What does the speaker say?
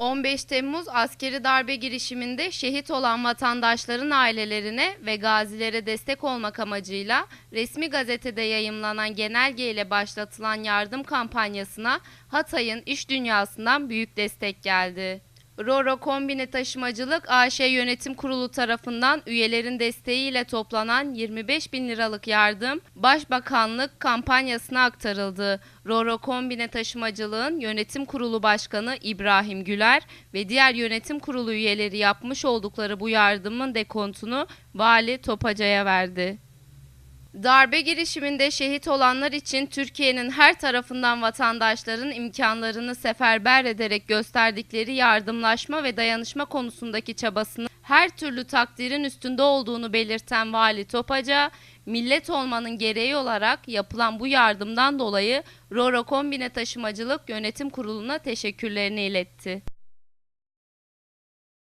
15 Temmuz askeri darbe girişiminde şehit olan vatandaşların ailelerine ve gazilere destek olmak amacıyla resmi gazetede yayımlanan genelge ile başlatılan yardım kampanyasına Hatay'ın iş dünyasından büyük destek geldi. Roro Kombine Taşımacılık AŞ Yönetim Kurulu tarafından üyelerin desteğiyle toplanan 25 bin liralık yardım Başbakanlık kampanyasına aktarıldı. Roro Kombine Taşımacılığın Yönetim Kurulu Başkanı İbrahim Güler ve diğer yönetim kurulu üyeleri yapmış oldukları bu yardımın dekontunu Vali Topaca'ya verdi. Darbe girişiminde şehit olanlar için Türkiye'nin her tarafından vatandaşların imkanlarını seferber ederek gösterdikleri yardımlaşma ve dayanışma konusundaki çabasını her türlü takdirin üstünde olduğunu belirten Vali Topaca, millet olmanın gereği olarak yapılan bu yardımdan dolayı Roro Kombine Taşımacılık Yönetim Kurulu'na teşekkürlerini iletti.